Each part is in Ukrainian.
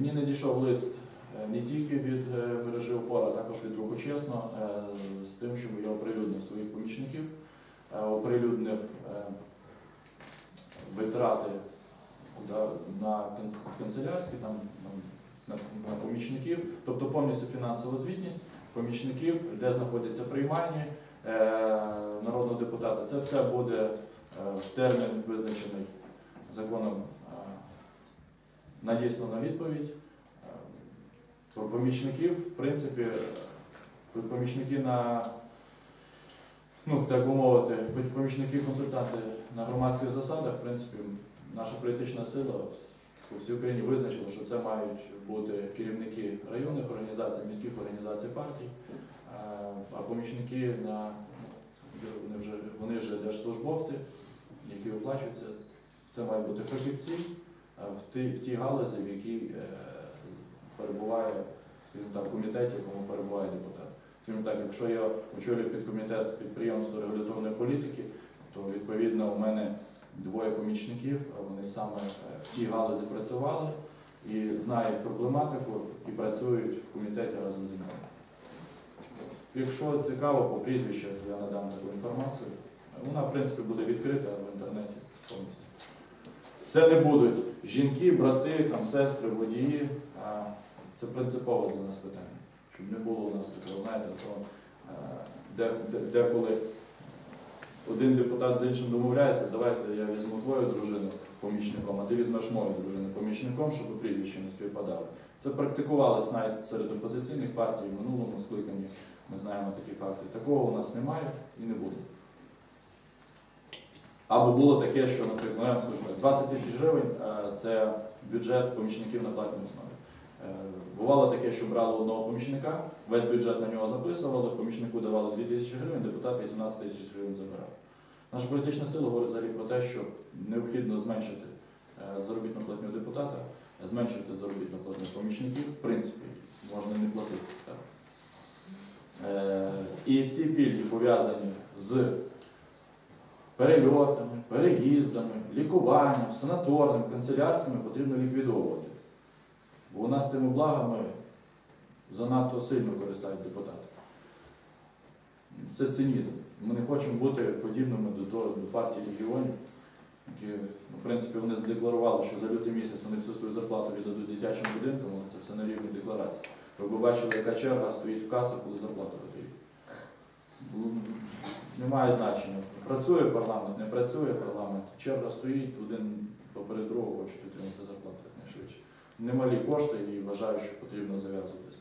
Мені надійшов лист е, не тільки від е, мережі опора, а також від руху чесно, е, з тим, щоб я оприлюднив своїх помічників, оприлюднив витрати на канцелярські, там, на, помічників, тобто повністю фінансова звітність помічників, де знаходяться приймальні народного депутата. Це все буде в термін визначений законом надіслана відповідь. Е, Про помічників, в принципі, е, помічники на, ну, так би мовити, помічники-консультанти на громадських засадах, в принципі, наша політична сила по всій Україні визначила, що це мають бути керівники районних організацій, міських організацій партій, Е, а помічники на вони вже вони вже держслужбовці, які оплачуються. Це мають бути фахівці в тій, в тій галузі, в якій е, перебуває, скажімо так, комітет, в якому перебуває депутат. Скажімо так, якщо я очолюю підкомітет підприємства регуляторної політики, то відповідно у мене двоє помічників, вони саме е, в тій галузі працювали і знають проблематику і працюють в комітеті разом зі мною. Якщо цікаво, по прізвищах я надам таку інформацію. Вона, в принципі, буде відкрита в інтернеті повністю. Це не будуть жінки, брати, там, сестри, водії. Це принципове для нас питання. Щоб не було у нас такого, знаєте, то, е, де, де, деколи один депутат з іншим домовляється, давайте я візьму твою дружину помічником, а ти візьмеш мою дружину помічником, щоб прізвище не співпадало. Це практикувалось навіть серед опозиційних партій в минулому скликанні. Ми знаємо такі факти. Такого у нас немає і не буде. Або було таке, що, наприклад, ну, так, 20 тисяч гривень е, це бюджет помічників на платній основі. Е, Бувало таке, що брали одного помічника, весь бюджет на нього записували, помічнику давали 2 тисячі гривень, депутат 18 тисяч гривень забирав. Наша політична сила говорить взагалі про те, що необхідно зменшити е, заробітну платню депутата, зменшити заробітну платню помічників, в принципі, можна не платити. І всі пільги пов'язані з перельотами, переїздами, лікуванням, санаторним, канцелярськими потрібно ліквідовувати. Бо у нас тими благами занадто сильно користають депутати. Це цинізм. Ми не хочемо бути подібними до, того, до партії регіонів, які, ну, в принципі, вони задекларували, що за лютий місяць вони всю свою зарплату віддадуть дитячим будинкам, але це все на рівні декларації. Ви бачили, яка черга стоїть в касах, коли зарплату Немає значення. Працює парламент, не працює парламент. Черга стоїть, один поперед другого хочуть отримати зарплату якнайшвидше. Немалі кошти і вважаю, що потрібно зав'язуватися.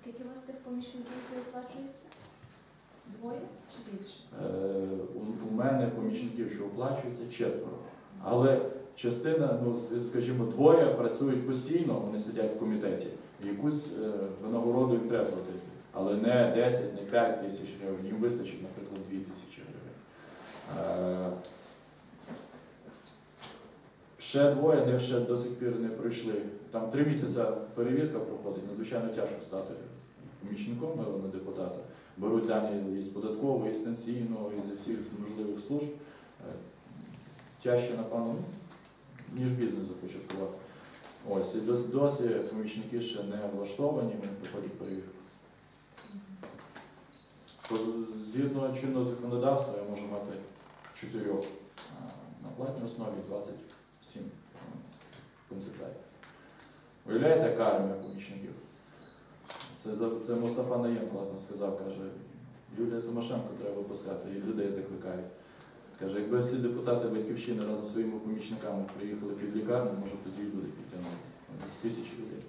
Скільки у вас тих помічників оплачується? Двоє чи більше? Е, у, у мене помічників, що оплачується, четверо. Але частина, ну скажімо, двоє працюють постійно, вони сидять в комітеті. Якусь е, винагороду їм треба платити. Але не 10, не 5 тисяч гривень. Їм вистачить, наприклад, 2 тисячі гривень. Е, Ще двоє не ще до сих пір не пройшли. Там три місяці перевірка проходить, надзвичайно тяжко стати помічником народного депутата. Беруть дані із податкової, із пенсійного, із всіх можливих служб. Е, Тяжче, напевно, ніж бізнес започаткувати. Ось, і досі помічники ще не влаштовані, вони проходять перевірку. По- Згідно чинного законодавства я можу мати чотирьох на платній основі 27 консультантів. Уявляєте, яка армія помічників? Це, це Мустафа Наєм класно сказав, каже, Юлія Тимошенко треба випускати, і людей закликають. Каже, якби всі депутати батьківщини разом зі своїми помічниками приїхали під лікарню, може тоді люди підтягнулися. Тисячі людей.